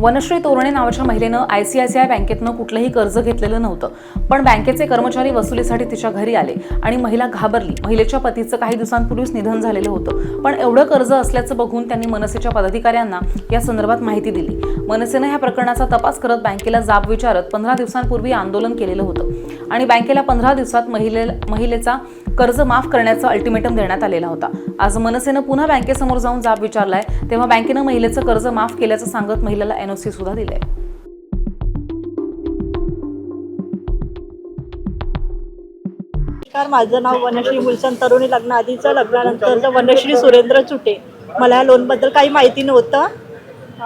वनश्री तोरणे नावाच्या महिलेनं I C I C I बँकेतनं कुठलंही कर्ज घेतलेलं नव्हतं. पण बँकेचे कर्मचारी वसुलीसाठी तिच्या घरी आले आणि महिला घाबरली. महिलेच्या पतीचं काही दिवसांपूर्वीच निधन झालेलं होतं. पण एवढं कर्ज असल्याचं बघून त्यांनी मनसेच्या पदाधिकाऱ्यांना या संदर्भात माहिती दिली. मनसेनं ह्या प्रकरणाचा तपास करत बँकेला जाब विचारत पंधरा दिवसांपूर्वी आंदोलन केलेलं होतं. आणि बँकेला पंधरा दिवसात महिले महिलेचा कर्ज माफ करण्याचा अल्टिमेटम देण्यात आलेला होता. आज मनसेनं पुन्हा बँकेसमोर जाऊन जाब विचारलाय तेव्हा बँकेनं महिलेचं कर्ज माफ केल्याचं सांगत महिलेला एनओसी सुद्धा दिलंय. माझं नाव वनश्री मुलसन तरुणी. लग्न आधीचं लग्नानंतरचं वनश्री सुरेंद्र चुटे. मला या लोनबद्दल काही माहिती नव्हतं.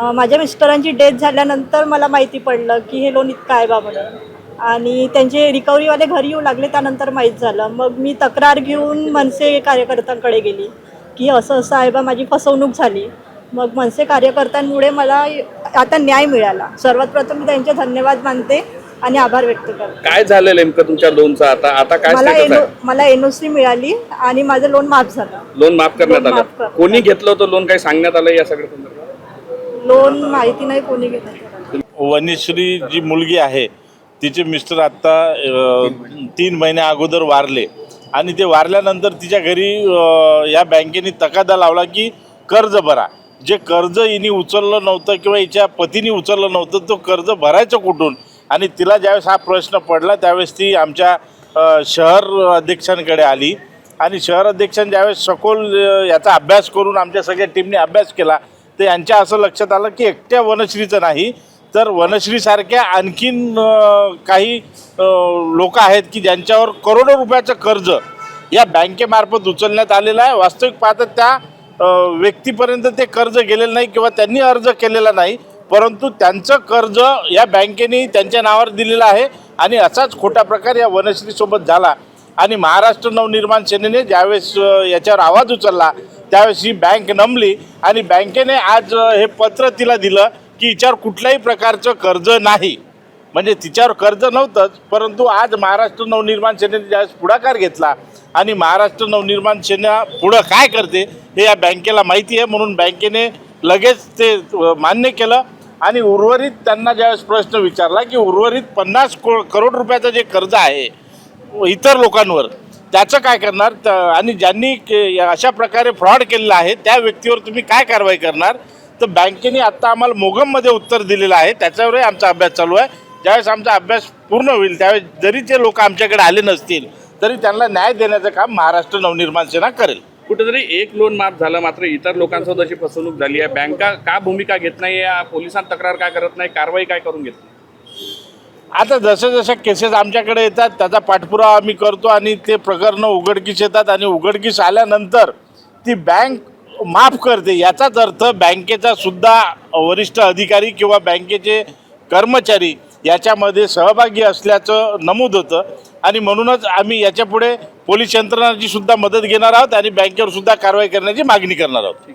माझ्या मिस्टरांची डेथ झाल्यानंतर मला माहिती पडलं की हे लोन इतकं आहे बा म्हणून. आणि त्यांचे रिकव्हरीवाले घरी येऊ लागले त्यानंतर माहीत झालं. मग मी तक्रार घेऊन मनसे कार्यकर्त्यांकडे गेली की असं असं आहे बा माझी फसवणूक झाली. मग मनसे कार्यकर्त्यांमुळे मला आता न्याय मिळाला. सर्वात प्रथम मी त्यांचे धन्यवाद मानते आणि आभार व्यक्त करते. काय झालं नेमकं तुमच्या लोनचं आता? आता काय मला एनो आहे? मला एनओसी मिळाली आणि माझं लोन माफ झालं. लोन माफ करण्यात लोन माफ आलं कर- कोणी घेतलं होतं लोन? काही सांगण्यात आलं या सगळ्या संदर्भात? लोन माहिती नाही कोणी घेतलं वनिश्री जी मुलगी आहे तिचे मिस्टर आत्ता तीन महिन्या अगोदर वारले. आणि ते वारल्यानंतर तिच्या घरी या बँकेने तकादा लावला की कर्ज भरा. जे कर्ज हिने उचललं नव्हतं किंवा हिच्या पतीने उचललं नव्हतं तो कर्ज भरायचं कुठून? आणि तिला ज्यावेळेस हा प्रश्न पडला त्यावेळेस ती आमच्या शहर अध्यक्षांकडे आली. आणि शहर अध्यक्षांनी ज्यावेळेस सखोल याचा अभ्यास करून आमच्या सगळ्या टीमने अभ्यास केला तर यांच्या असं लक्षात आलं की एकट्या वनश्रीचं नाही तर वनश्रीसारख्या आणखीन काही लोक आहेत की ज्यांच्यावर करोडो रुपयाचं कर्ज या बँकेमार्फत उचलण्यात आलेलं आहे. वास्तविक पाहता त्या व्यक्तीपर्यंत ते कर्ज गेलेलं नाही किंवा त्यांनी अर्ज केलेला नाही परंतु त्यांचं कर्ज या बँकेने त्यांच्या नावावर दिलेलं आहे आणि असाच खोटा प्रकार या वनश्रीसोबत झाला. आणि महाराष्ट्र नवनिर्माण सेनेने ज्यावेळेस याच्यावर आवाज उचलला त्यावेळेस ही बँक नमली आणि बँकेने आज हे पत्र तिला दिलं की हिच्यावर कुठल्याही प्रकारचं कर्ज नाही. म्हणजे तिच्यावर कर्ज नव्हतंच परंतु आज महाराष्ट्र नवनिर्माण सेनेने ज्यावेळेस पुढाकार घेतला आणि महाराष्ट्र नवनिर्माण सेना पुढं काय करते हे या बँकेला माहिती आहे म्हणून बँकेने लगेच ते मान्य केलं आणि उर्वरित त्यांना ज्यावेळेस प्रश्न विचारला की उर्वरित पन्नास को करोड रुपयाचं जे कर्ज आहे इतर लोकांवर त्याचं काय करणार? आणि ज्यांनी के- या- अशा प्रकारे फ्रॉड केलेला आहे त्या व्यक्तीवर तुम्ही काय कारवाई करणार? तर बँकेने आत्ता आम्हाला मोगममध्ये उत्तर दिलेलं आहे. त्याच्यावरही आमचा अभ्यास चालू आहे. ज्यावेळेस आमचा अभ्यास पूर्ण होईल त्यावेळेस जरी ते लोक आमच्याकडे आले नसतील तरी त्यांना न्याय देण्याचं काम महाराष्ट्र नवनिर्माण सेना करेल. कुठेतरी एक लोन माफ झालं मात्र इतर लोकांसोबत अशी फसवणूक झाली आहे. बँका का भूमिका घेत नाही या पोलिसांत तक्रार काय करत नाही? कारवाई काय करून घेत नाही? आता जसं जसं केसेस आमच्याकडे येतात त्याचा पाठपुरावा आम्ही करतो आणि ते प्रकरणं उघडकीस येतात आणि उघडकीस आल्यानंतर ती बँक माफ करते. याचाच अर्थ बँकेचा सुद्धा वरिष्ठ अधिकारी किंवा बँकेचे कर्मचारी याच्यामध्ये सहभागी असल्याचं नमूद होतं. आणि म्हणूनच आम्ही याच्यापुढे पोलीस यंत्रणाची सुद्धा मदत घेणार आहोत आणि बँकेवर सुद्धा कारवाई करण्याची मागणी करणार आहोत.